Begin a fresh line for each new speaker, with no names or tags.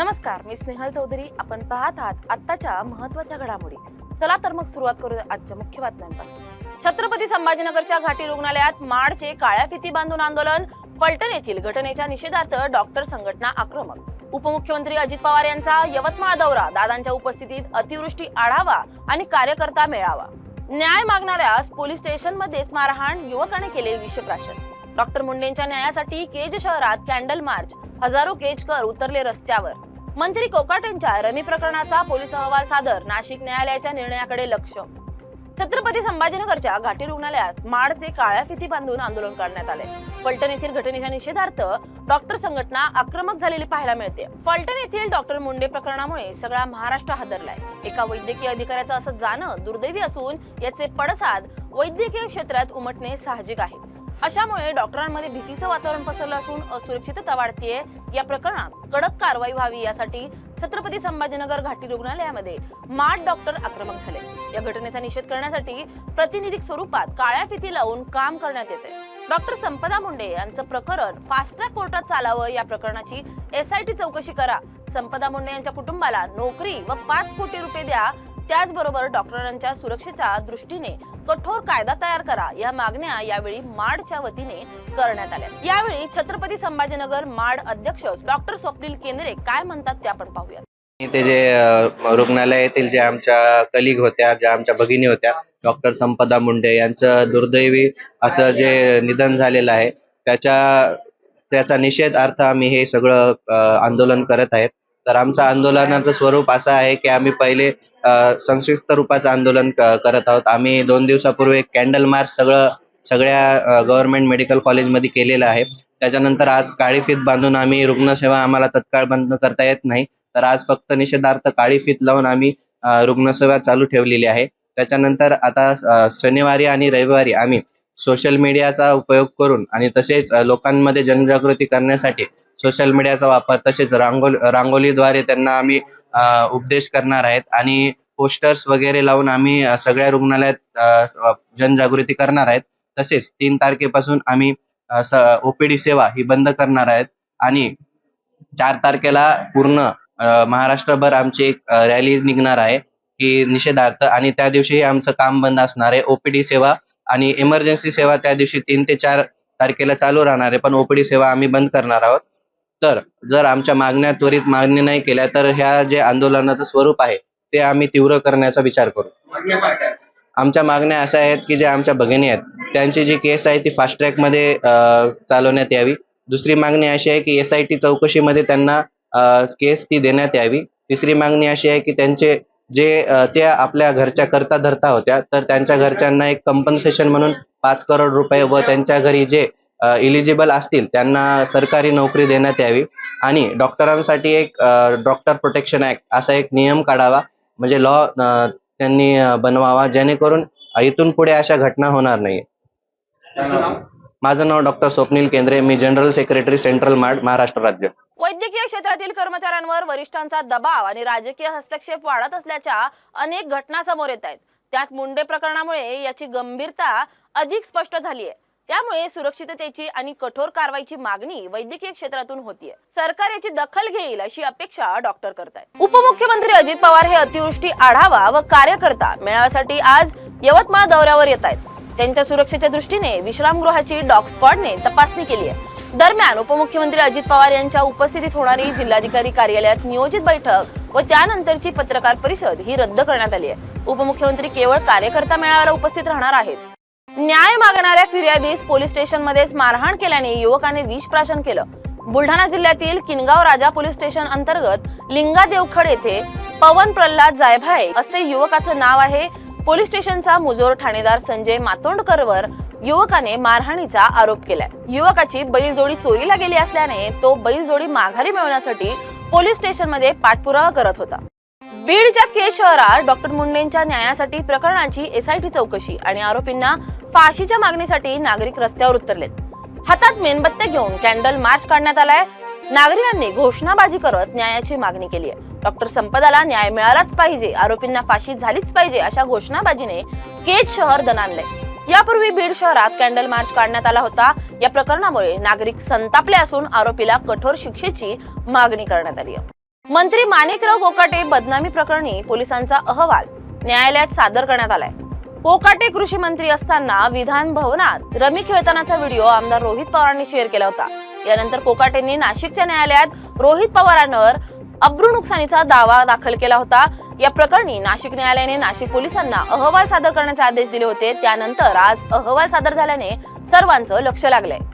नमस्कार मी स्नेहल चौधरी. आपण पाहत आहात आत्ताच्या महत्त्वाच्या घडामोडी. चला तर मग सुरुवात करूया आजच्या मुख्य बातम्यांपासून. छत्रपती संभाजीनगरच्या घाटी रुग्णालयात माडचे काळ्या फिती बांधून आंदोलन फलटण येथील घटनेच्या निषेधार्थ डॉक्टर संघटना आक्रमक. उपमुख्यमंत्री अजित पवार यांचा यवतमाळ दौरा दादांच्या उपस्थितीत अतिवृष्टी आढावा आणि कार्यकर्ता मेळावा. न्याय मागणाऱ्यास पोलीस स्टेशन मध्येच मारहाण युवकाने केले विषप्राशन. डॉक्टर मुंडेंच्या न्यायासाठी केज शहरात कॅन्डल मार्च हजारो केजकर उतरले रस्त्यावर. मंत्री कोकाटेंच्या रमी प्रकरणाचा पोलीस अहवाल सादर नाशिक न्यायालयाच्या निर्णयाकडे लक्ष. छत्रपती संभाजीनगरच्या घाटी रुग्णालयात माडचे काळ्या फिती बांधून आंदोलन करण्यात आले. फलटण येथील घटनेच्या निषेधार्थ डॉक्टर संघटना आक्रमक झालेली पाहायला मिळते. फलटण येथील डॉक्टर मुंडे प्रकरणामुळे सगळा महाराष्ट्र हादरलाय. एका वैद्यकीय अधिकाऱ्याचं असं जाणं दुर्दैवी असून याचे पडसाद वैद्यकीय क्षेत्रात उमटणे साहजिक आहे. अशामुळे डॉक्टरांमध्ये भीतीचं वातावरण पसरलं असून असुरक्षितता वाढतीये या प्रकरणात कडक कारवाई व्हावी यासाठी छत्रपती संभाजीनगर घाटी रुग्णालयामध्ये माठ डॉक्टर आक्रमक झाले. या घटनेचा निषेध करण्यासाठी प्रातिनिधिक स्वरूपात काळ्या फिती लावून काम करण्यात येते. डॉक्टर संपदा मुंडे यांचं प्रकरण फास्ट ट्रॅक कोर्टात चालावं या प्रकरणाची एसआयटी चौकशी करा. संपदा मुंडे यांच्या कुटुंबाला नोकरी व पाच कोटी रुपये द्या. त्याचबरोबर डॉक्टरांच्या सुरक्षेच्या दृष्टीने कठोर कायदा तयार करा या मागण्या यावेळी माडच्या वतीने करण्यात आल्या. यावेळी छत्रपती संभाजीनगर माड अध्यक्ष डॉक्टर स्वप्नील केंद्रे काय म्हणतात ते आपण पाहूया
ते जे रुग्णालयातील जे आमच्या कलिग होत्या ज्या आमच्या भगिनी होत्या डॉक्टर संपदा मुंडे यांचं दुर्दैवी असं जे निधन झालेलं आहे त्याच्या त्याचा निषेध अर्थ आम्ही हे सगळं आंदोलन करत आहेत. तर आमचं आंदोलनाचं स्वरूप असं आहे की आम्ही पहिले संक्षिप्त रूपाचं आंदोलन क- करत आहोत. आम्ही दोन दिवसापूर्वी एक कॅन्डल मार्च सगळं सगळ्या गव्हर्नमेंट मेडिकल कॉलेजमध्ये केलेलं आहे. त्याच्यानंतर आज काळी फीत बांधून आम्ही रुग्णसेवा आम्हाला तत्काळ बंद करता येत नाही. तर आज फक्त निषेधार्थ काळी फीत लावून आम्ही रुग्णसेवा चालू ठेवलेली आहे. त्याच्यानंतर आता शनिवारी आणि रविवारी आम्ही सोशल मीडियाचा उपयोग करून आणि तसेच लोकांमध्ये जनजागृती करण्यासाठी सोशल मीडियाचा वापर तसेच रांगोली रांगोलीद्वारे त्यांना आम्ही उपदेश करणार आहेत. आणि पोस्टर्स वगैरे लावून आम्ही सगळ्या रुग्णालयात जनजागृती करणार आहेत. तसेच तीन तारखेपासून आम्ही ओपीडी सेवा ही बंद करणार आहेत. आणि चार तारखेला पूर्ण महाराष्ट्रभर आमची एक रॅली निघणार आहे की निषेधार्थ. आणि त्या दिवशी आमचं काम बंद असणार आहे ओपीडी सेवा. आणि इमर्जन्सी सेवा त्या दिवशी तीन ते चार तारखेला चालू राहणार आहे पण ओपीडी सेवा आम्ही बंद करणार आहोत. तर जर आमच्या मागण्या त्वरित मागणी नाही केल्या तर ह्या जे आंदोलनाचं स्वरूप आहे ते आम्ही तीव्र करण्याचा विचार करू. आमच्या मागण्या अशा आहेत की जे आमच्या भगिनी आहेत त्यांची जी केस आहे ती फास्ट ट्रॅकमध्ये अ, चालवण्यात यावी. दुसरी मागणी अशी आहे की एस आय टी चौकशीमध्ये त्यांना केस ती देण्यात यावी. तिसरी मागणी अशी आहे की त्यांचे जे त्या आपल्या घरच्या करता धरता होत्या तर त्यांच्या घरच्यांना एक कंपन्सेशन म्हणून पाच करोड रुपये व त्यांच्या घरी जे इलिजिबल असतील त्यांना सरकारी नोकरी देण्यात यावी. आणि डॉक्टरांसाठी एक डॉक्टर प्रोटेक्शन ऍक्ट असा एक नियम काढावा. म्हणजे लॉ त्यांनी बनवावा जेणेकरून इथून पुढे अशा घटना होणार नाही माझं नाव डॉक्टर स्वप्नील केंद्रे. मी general secretary central MARD Maharashtra राज्य.
वैद्यकीय क्षेत्रातील कर्मचाऱ्यांवर वरिष्ठांचा दबाव आणि राजकीय हस्तक्षेप वाढत असल्याच्या अनेक घटना समोर येत आहेत. त्यात मुंडे प्रकरणामुळे याची गंभीरता अधिक स्पष्ट झाली आहे त्यामुळे सुरक्षिततेची आणि कठोर कारवाईची मागणी वैद्यकीय क्षेत्रातून होतीये. सरकार याची दखल घेईल अशी अपेक्षा डॉक्टर करतायत. उपमुख्यमंत्री अजित पवार हे अतिवृष्टी आढावा व कार्यकर्ता मेळाव्यासाठी आज यवतमाळ दौऱ्यावर येत आहेत त्यांच्या सुरक्षेच्या दृष्टीने विश्रामगृहाची डॉग स्क्वॉडने तपासणी केली आहे. दरम्यान उपमुख्यमंत्री अजित पवार यांच्या उपस्थितीत होणारी जिल्हाधिकारी कार्यालयात नियोजित बैठक व त्यानंतरची पत्रकार परिषद ही रद्द करण्यात आली आहे. उपमुख्यमंत्री केवळ कार्यकर्ता मेळाव्याला उपस्थित राहणार आहेत. न्याय मागणाऱ्या फिर्यादीस पोलीस स्टेशन मध्येच मारहाण केल्याने युवकाने विष प्राशन केलं. बुलढाणा जिल्ह्यातील किनगाव राजा पोलीस स्टेशन अंतर्गत लिंगा देवखड येथे पवन प्रल्हाद जायभाय असे युवकाचं नाव आहे. पोलीस स्टेशनचा मुजोर ठाणेदार संजय मातोंडकरवर युवकाने मारहाणीचा आरोप केलाय. युवकाची बैलजोडी चोरीला गेली असल्याने तो बैलजोडी माघारी मिळवण्यासाठी पोलीस स्टेशनमध्ये पाठपुरावा करत होता. बीडच्या के शहरात डॉक्टर मुंडेंच्या न्यायासाठी प्रकरणाची एसआयटी चौकशी आणि आरोपींना फाशीच्या मागणीसाठी नागरिक रस्त्यावर उतरलेत. हातात मेणबत्त्या घेऊन कॅन्डल मार्च काढण्यात आलाय. नागरिकांनी घोषणाबाजी करत न्यायाची मागणी केली आहे. डॉक्टर संपदाला न्याय मिळालाच पाहिजे आरोपींना फाशी झालीच पाहिजे अशा घोषणाबाजीने केज शहर दणाणलंय. यापूर्वी बीड शहरात कॅन्डल मार्च काढण्यात आला होता. या प्रकरणामुळे नागरिक संतापले असून आरोपीला कठोर शिक्षेची मागणी करण्यात आली आहे. मंत्री माणिकराव कोकाटे बदनामी प्रकरणी पोलिसांचा अहवाल न्यायालयात सादर करण्यात आलाय. कोकाटे कृषी मंत्री असताना विधान भवनात रमी खेळतानाचा व्हिडिओ आमदार रोहित पवारांनी शेअर केला होता. यानंतर कोकाटेंनी नाशिकच्या न्यायालयात रोहित पवारांवर अब्रू नुकसानीचा दावा दाखल केला होता. या प्रकरणी नाशिक न्यायालयाने नाशिक पोलिसांना अहवाल सादर करण्याचे आदेश दिले होते. त्यानंतर आज अहवाल सादर झाल्याने सर्वांचं लक्ष लागलंय.